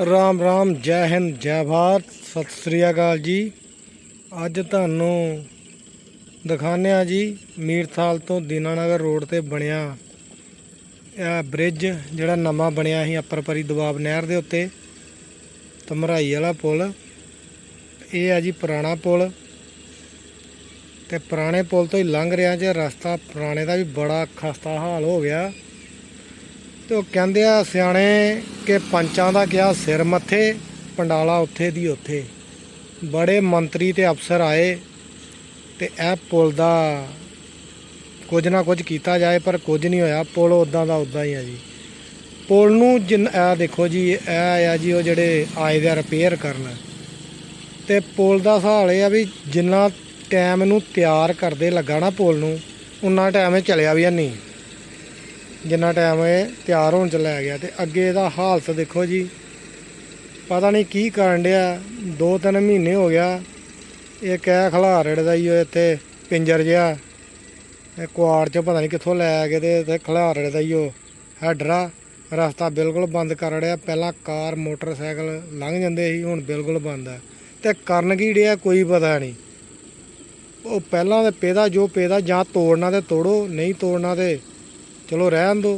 ਰਾਮ ਰਾਮ, ਜੈ ਹਿੰਦ, ਜੈ ਭਾਰਤ। ਸਤਿ ਸ੍ਰੀ ਅਕਾਲ ਜੀ। ਅੱਜ ਤੁਹਾਨੂੰ ਦਿਖਾਉਂਦੇ ਆ ਜੀ ਮੀਰਥਾਲ ਤੋਂ ਦੀਨਾਨਗਰ ਰੋਡ ਤੇ ਬਣਿਆ ਇਹ ਬ੍ਰਿਜ ਜਿਹੜਾ ਨਵਾਂ ਬਣਿਆ ਸੀ ਅੱਪਰ ਪਰੀ ਦਬਾਬ ਨਹਿਰ ਦੇ ਉੱਤੇ ਤਮਰਾਈ ਵਾਲਾ ਪੁਲ। ਇਹ ਆ ਜੀ ਪੁਰਾਣਾ ਪੁਲ। ਤੇ ਪੁਰਾਣੇ ਪੁਲ ਤੋਂ ਹੀ ਲੰਘ ਰਿਹਾ ਜੇ ਰਸਤਾ, ਪੁਰਾਣੇ ਦਾ ਵੀ ਬੜਾ ਖਸਤਾ ਹਾਲ ਹੋ ਗਿਆ। ਤੇ ਉਹ ਕਹਿੰਦੇ ਆ ਸਿਆਣੇ ਕਿ ਪੰਚਾਂ ਦਾ ਕਿਹਾ ਸਿਰ ਮੱਥੇ, ਪੰਡਾਲਾ ਉੱਥੇ ਦੀ ਉੱਥੇ। ਬੜੇ ਮੰਤਰੀ ਤੇ ਅਫਸਰ ਆਏ ਤੇ ਇਹ ਪੁਲ ਦਾ ਕੁਝ ਨਾ ਕੁਝ ਕੀਤਾ ਜਾਏ, ਪਰ ਕੁਝ ਨਹੀਂ ਹੋਇਆ। ਪੁਲ ਉਦਾਂ ਦਾ ਉਦਾਂ ਹੀ ਆ ਜੀ। ਪੁਲ ਨੂੰ ਜਿੰਨ ਇਹ ਦੇਖੋ ਜੀ, ਇਹ ਆ ਜੀ, ਉਹ ਜਿਹੜੇ ਆਏ ਦੇ ਰਿਪੇਅਰ ਕਰਨ। ਤੇ ਪੁਲ ਦਾ ਹਾਲ ਇਹ ਆ ਵੀ ਜਿੰਨਾ ਟਾਈਮ ਨੂੰ ਤਿਆਰ ਕਰਦੇ ਲੱਗਾ ਨਾ ਪੁਲ ਨੂੰ, ਉਨਾ ਟਾਈਮ ਇਹ ਚੱਲਿਆ ਵੀ ਨਹੀਂ। ਜਿੰਨਾ ਟਾਈਮ ਇਹ ਤਿਆਰ ਹੋਣ ਚ ਲੈ ਗਿਆ ਤੇ ਅੱਗੇ ਇਹਦਾ ਹਾਲਤ ਦੇਖੋ ਜੀ। ਪਤਾ ਨਹੀਂ ਕੀ ਕਰਨ ਡਿਆ ਦੋ ਤਿੰਨ ਮਹੀਨੇ ਹੋ ਗਿਆ। ਇਹ ਕਹਿ ਖਲਾਰੜ ਦਾ ਹੀ ਉਹ ਇੱਥੇ ਪਿੰਜਰ ਜਿਹਾ। ਇਹ ਕੁਆੜ ਚ ਪਤਾ ਨਹੀਂ ਕਿੱਥੋਂ ਲੈ ਕੇ ਤੇ ਇੱਥੇ ਖਲਾਰੜ ਦਾ ਹੀ ਉਹ। ਹੈਡਰਾ, ਰਸਤਾ ਬਿਲਕੁਲ ਬੰਦ ਕਰ ਰਿਹਾ ਪਹਿਲਾਂ ਕਾਰ, ਮੋਟਰਸਾਈਕਲ ਲੰਘ ਜਾਂਦੇ ਸੀ, ਹੁਣ ਬਿਲਕੁਲ ਬੰਦ ਆ। ਤੇ ਕਰਨ ਕੀ ਡਿਆ ਕੋਈ ਪਤਾ ਨਹੀਂ ਉਹ ਪਹਿਲਾਂ ਤੇ ਪੈਦਾ ਜੋ ਪੈਦਾ, ਜਾਂ ਤੋੜਨਾ ਤੇ ਤੋੜੋ, ਨਹੀਂ ਤੋੜਨਾ ਤੇ ਚਲੋ ਰਹਿਣ ਦੋ।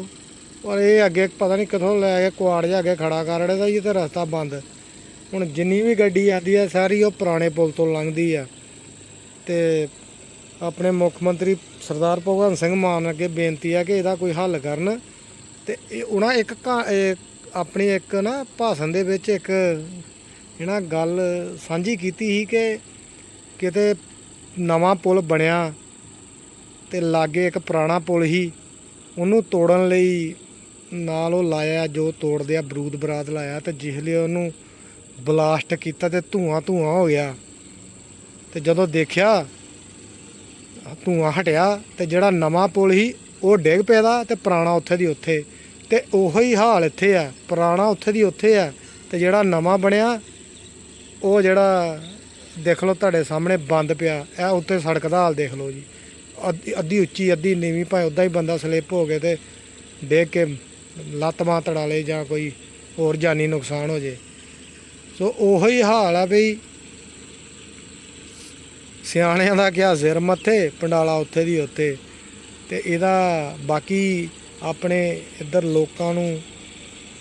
ਪਰ ਇਹ ਅੱਗੇ ਪਤਾ ਨਹੀਂ ਕਿੱਥੋਂ ਲੈ ਕੇ ਕੁਆੜ ਜਾ ਕੇ ਖੜਾ ਕਰ ਦਾ ਜੀ ਤੇ ਰਸਤਾ ਬੰਦ। ਹੁਣ ਜਿੰਨੀ ਵੀ ਗੱਡੀ ਆਉਂਦੀ ਆ, ਸਾਰੀ ਉਹ ਪੁਰਾਣੇ ਪੁਲ ਤੋਂ ਲੰਘਦੀ ਆ। ਤੇ ਆਪਣੇ ਮੁੱਖ ਮੰਤਰੀ ਸਰਦਾਰ ਭਗਵੰਤ ਸਿੰਘ ਮਾਨ ਅੱਗੇ ਬੇਨਤੀ ਆ ਕਿ ਇਹਦਾ ਕੋਈ ਹੱਲ ਕਰਨ। ਤੇ ਇਹ ਉਹਨਾਂ ਇੱਕ ਆਪਣੀ ਇੱਕ ਨਾ ਭਾਸ਼ਣ ਦੇ ਵਿੱਚ ਇੱਕ ਇਹਨਾਂ ਗੱਲ ਸਾਂਝੀ ਕੀਤੀ ਸੀ ਕਿ ਕਿਤੇ ਨਵਾਂ ਪੁਲ ਬਣਿਆ ਤੇ ਲਾਗੇ ਇੱਕ ਪੁਰਾਣਾ ਪੁਲ ਸੀ। ਉਹਨੂੰ ਤੋੜਨ ਲਈ ਨਾਲ ਉਹ ਲਾਇਆ, ਜੋ ਤੋੜਦੇ ਆ, ਬਰੂਦ ਬਰਾਦ ਲਾਇਆ ਤੇ ਜਿਸ ਲਈ ਉਹਨੂੰ ਬਲਾਸਟ ਕੀਤਾ ਤੇ ਧੂਆਂ ਧੂਆਂ ਹੋ ਗਿਆ। ਤੇ ਜਦੋਂ ਦੇਖਿਆ, ਧੂਆਂ ਹਟਿਆ ਤੇ ਜਿਹੜਾ ਨਵਾਂ ਪੁਲ ਸੀ, ਉਹ ਡਿੱਗ ਪਿਆ ਦਾ ਤੇ ਪੁਰਾਣਾ ਉੱਥੇ ਦੀ ਉੱਥੇ। ਤੇ ਉਹੋ ਹੀ ਹਾਲ ਇੱਥੇ ਆ, ਪੁਰਾਣਾ ਉੱਥੇ ਦੀ ਉੱਥੇ ਆ ਤੇ ਜਿਹੜਾ ਨਵਾਂ ਬਣਿਆ, ਉਹ ਜਿਹੜਾ ਦੇਖ ਲਓ ਤੁਹਾਡੇ ਸਾਹਮਣੇ ਬੰਦ ਪਿਆ, ਇਹ ਉੱਤੇ ਸੜਕ ਦਾ ਹਾਲ ਦੇਖ ਲਓ ਜੀ। ਅੱਧੀ- ਅੱਧੀ ਉੱਚੀ, ਅੱਧੀ ਨੀਵੀਂ, ਭਾਵੇਂ ਉਦਾਂ ਹੀ ਬੰਦਾ ਸਲਿੱਪ ਹੋ ਕੇ ਤੇ ਡਿੱਗ ਕੇ ਲੱਤ ਬਾਂਹ ਤੜਾ ਲੇ ਜਾਂ ਕੋਈ ਹੋਰ ਜਾਨੀ ਨੁਕਸਾਨ ਹੋ ਜੇ। ਸੋ ਉਹੋ ਹੀ ਹਾਲ ਆ ਬਈ ਸਿਆਣਿਆਂ ਦਾ ਕਿਹਾ ਸਿਰ ਮੱਥੇ, ਪੰਡਾਲਾ ਉੱਥੇ ਦੀ ਉੱਥੇ। ਤੇ ਇਹਦਾ ਬਾਕੀ ਆਪਣੇ ਇੱਧਰ ਲੋਕਾਂ ਨੂੰ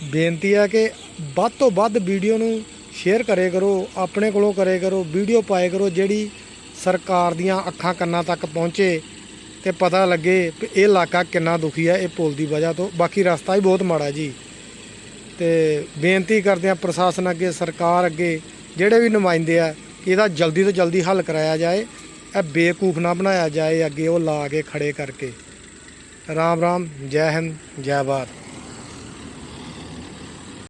ਬੇਨਤੀ ਆ ਕਿ ਵੱਧ ਤੋਂ ਵੱਧ ਵੀਡੀਓ ਨੂੰ ਸ਼ੇਅਰ ਕਰੇ ਕਰੋ, ਆਪਣੇ ਕੋਲੋਂ ਕਰੇ ਕਰੋ, ਵੀਡੀਓ ਪਾਏ ਕਰੋ ਜਿਹੜੀ ਸਰਕਾਰ ਦੀਆਂ ਅੱਖਾਂ ਕੰਨਾਂ ਤੱਕ ਪਹੁੰਚੇ। ਤੇ ਪਤਾ ਲੱਗੇ ਕਿ ਇਹ ਇਲਾਕਾ ਕਿੰਨਾ ਦੁਖੀ ਹੈ ਇਹ ਪੁਲ ਦੀ ਵਜ੍ਹਾ ਤੋਂ। ਬਾਕੀ ਰਸਤਾ ਹੀ ਬਹੁਤ ਮਾੜਾ ਜੀ। ਤੇ ਬੇਨਤੀ ਕਰਦੇ ਆ ਪ੍ਰਸ਼ਾਸਨ ਅੱਗੇ, ਸਰਕਾਰ ਅੱਗੇ, ਜਿਹੜੇ ਵੀ ਨੁਮਾਇੰਦੇ ਆ, ਕਿ ਇਹਦਾ ਜਲਦੀ ਤੋਂ ਜਲਦੀ ਹੱਲ ਕਰਾਇਆ ਜਾਏ। ਇਹ ਬੇਕੂਫ ਨਾ ਬਣਾਇਆ ਜਾਏ, ਅੱਗੇ ਉਹ ਲਾ ਕੇ ਖੜੇ ਕਰਕੇ। ਰਾਮ ਰਾਮ, ਜੈ ਹਿੰਦ, ਜੈ ਭਾਰਤ।